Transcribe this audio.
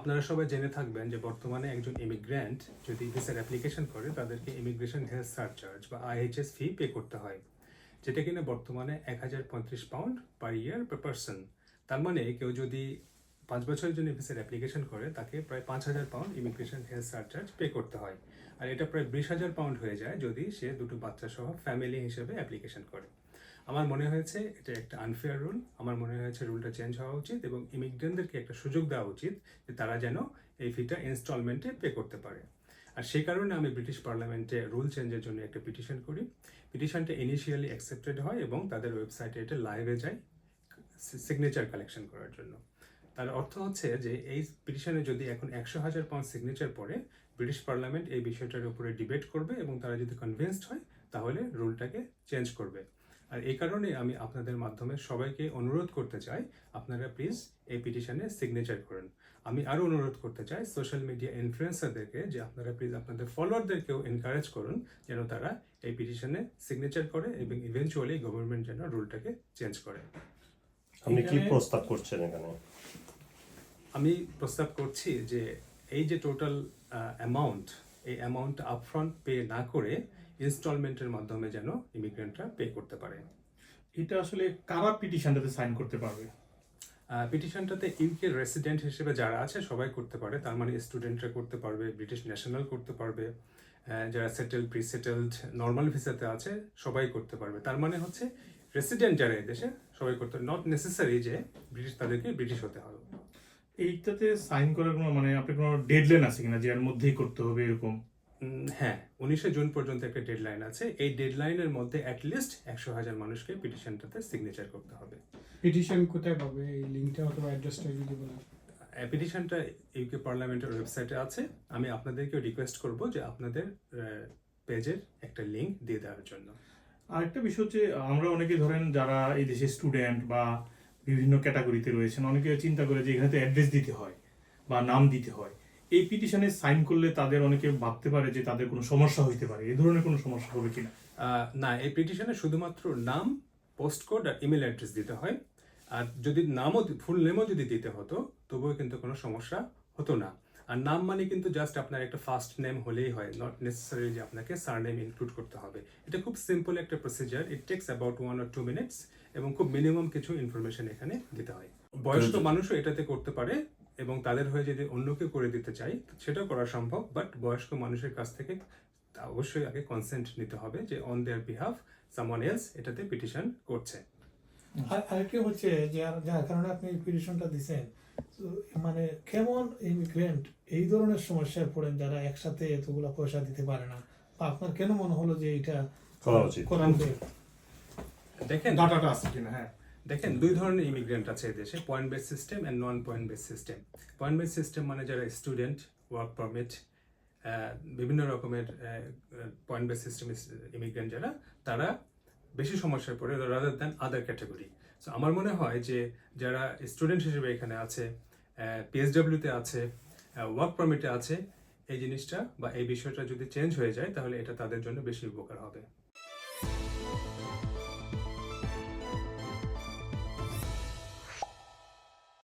আপনারা সবাই জেনে থাকবেন যে বর্তমানে একজন ইমিগ্র্যান্ট যদি ভিসার অ্যাপ্লিকেশন করে, তাদেরকে ইমিগ্রেশন হেলথ সার্চার্জ বা আইএইচএস ফি পে করতে হয়, যেটা কিনা বর্তমানে এক হাজার পঁয়ত্রিশ পাউন্ড পার ইয়ার পার পার্সন তার মানে কেউ যদি পাঁচ বছরের জন্য ভিসার অ্যাপ্লিকেশন করে, তাকে প্রায় পাঁচ হাজার pound immigration health surcharge pay করতে হয়। আর এটা প্রায় বিশ হাজার পাউন্ড হয়ে যায় যদি সে দুটো বাচ্চা সহ ফ্যামিলি হিসেবে অ্যাপ্লিকেশন করে। আমার মনে হয়েছে এটা একটা আনফেয়ার রুল আমার মনে হয়েছে রুলটা চেঞ্জ হওয়া উচিত এবং ইমিগ্রেন্টদেরকে একটা সুযোগ দেওয়া উচিত যে তারা যেন এই ফিটা ইনস্টলমেন্টে পে করতে পারে। আর সেই কারণে আমি ব্রিটিশ পার্লামেন্টে রুল চেঞ্জের জন্য একটা পিটিশন করি। পিটিশনটা ইনিশিয়ালি অ্যাকসেপ্টেড হয় এবং তাদের ওয়েবসাইটে এটা লাইভে যায় সিগনেচার কালেকশন করার জন্য। তার অর্থ হচ্ছে যে এই পিটিশনে যদি এখন একশো হাজার পাউন্ড সিগনেচার পড়ে ব্রিটিশ পার্লামেন্ট এই বিষয়টার উপরে ডিবেট করবে এবং তারা যদি কনভিন্সড হয়, তাহলে রুলটাকে চেঞ্জ করবে। আর এই কারণে আমি আপনাদের মাধ্যমে সবাইকে অনুরোধ করতে চাই আপনারা প্লিজ এই পিটিশনে সিগনেচার করুন। আমি আরও অনুরোধ করতে চাই সোশ্যাল মিডিয়া ইনফ্লুয়েন্সারদেরকে যে আপনারা প্লিজ আপনাদের ফলোয়ারদেরকেও এনকারেজ করুন যেন তারা এই পিটিশনে সিগনেচার করে এবং ইভেনচুয়ালি গভর্নমেন্ট যেন রুলটাকে চেঞ্জ করে। আপনি কি প্রস্তাব করছেন এখানে? আমি প্রস্তাব করছি যে এই যে টোটাল অ্যামাউন্ট এই অ্যামাউন্ট আপফ্রন্ট পে না করে ইনস্টলমেন্টের মাধ্যমে যেন ইমিগ্রেন্টরা পে করতে পারে। এটা আসলে কারা পিটিশনটাতে সাইন করতে পারবে? পিটিশনটাতে ইউকে রেসিডেন্ট হিসেবে যারা আছে সবাই করতে পারে। তার মানে স্টুডেন্টরা করতে পারবে ব্রিটিশ ন্যাশনাল করতে পারবে। যারা সেটেল প্রি সেটেলড নর্মাল ভিসাতে আছে সবাই করতে পারবে। তার মানে হচ্ছে রেসিডেন্ট যারা এদেশে সবাই করতে নট নেসেসারি যে ব্রিটিশ তাদেরকে ব্রিটিশ হতে হবে। এইটাতে সাইন করার কোনো মানে আপনি কোনো ডেডলাইন আছে কিনা যে এর মধ্যেই করতে হবে এরকম? হ্যাঁ উনিশে জুন পর্যন্ত একটা ডেডলাইন আছে। এই ডেডলাইনের মধ্যে অ্যাটলিস্ট একশো হাজার মানুষকে পিটিশনটাতে সিগনেচার করতে হবে। পিটিশন কোথায় পাবে? এই লিঙ্কটা অথবা অ্যাড্রেসটা যদি বলেন। পিটিশনটা ইউকে পার্লামেন্টের ওয়েবসাইটে আছে। আমি আপনাদেরকেও রিকোয়েস্ট করব যে আপনাদের পেজের একটা লিঙ্ক দিয়ে দেওয়ার জন্য। আরেকটা বিষয় হচ্ছে আমরা অনেকে ধরেন যারা এই দেশে স্টুডেন্ট বা বিভিন্ন ক্যাটাগরিতে রয়েছেন। অনেকে চিন্তা করে যে এখানে তো অ্যাড্রেস দিতে হয় বা নাম দিতে হয়। এই পিটিশনে সাইন করলে তাদের অনেকে ভাবতে পারে যে তাদের কোনো সমস্যা হইতে পারে। এই ধরনের কোনো সমস্যা হবে কিনা? না, এই পিটিশনে শুধুমাত্র নাম পোস্ট কোড আর ইমেল অ্যাড্রেস দিতে হয়। আর যদি নামও ফুল নেমও যদি দিতে হতো, তবুও কিন্তু কোনো সমস্যা হতো না। আর নাম মানে কিন্তু জাস্ট আপনার একটা ফার্স্ট নেম হলেই হয় নট নেসেসারি যে আপনাকে সার নেম ইনক্লুড করতে হবে। এটা খুব সিম্পল একটা procedure it takes about one or two minutes এবং খুব মিনিমাম কিছু ইনফরমেশন এখানে দিতে হয়। বয়স্ক মানুষও এটাতে করতে পারে এবং তাদের হয়ে যদি অন্য কেউ করে দিতে চাই সেটাও করা সম্ভব বাট বয়স্ক মানুষের কাছ থেকে অবশ্যই আগে কনসেন্ট নিতে হবে যে on their behalf someone else এটাতে পিটিশন করছে। আরেকটি হচ্ছে যে আর- যার কারণে আপনি পিটিশনটা দিছেন মানে কেমন ইমিগ্রেন্ট এই ধরনের সমস্যায় পড়েন যারা একসাথে এতগুলা পয়সা দিতে পারে না? বা আপনার কেন মনে হলো যে এটা করা উচিত? দেখেন ডাটাটা আছে কিনা? হ্যাঁ। দেখেন দুই ধরনের ইমিগ্রেন্ট আছে দেশে point base system and non point base system point base system মানে যারা স্টুডেন্ট ওয়ার্ক পারমিট বিভিন্ন রকমের পয়েন্ট বেস সিস্টেম ইমিগ্রেন্ট যারা তারা বেশি সমস্যায় পড়ে rather than other category so আমার মনে হয় যে যারা স্টুডেন্ট হিসেবে এখানে আছে পিএসডব্লিউতে আছে ওয়ার্ক পারমিটে আছে, এই জিনিসটা বা এই বিষয়টা যদি চেঞ্জ হয়ে যায়, তাহলে এটা তাদের জন্য বেশি উপকার হবে।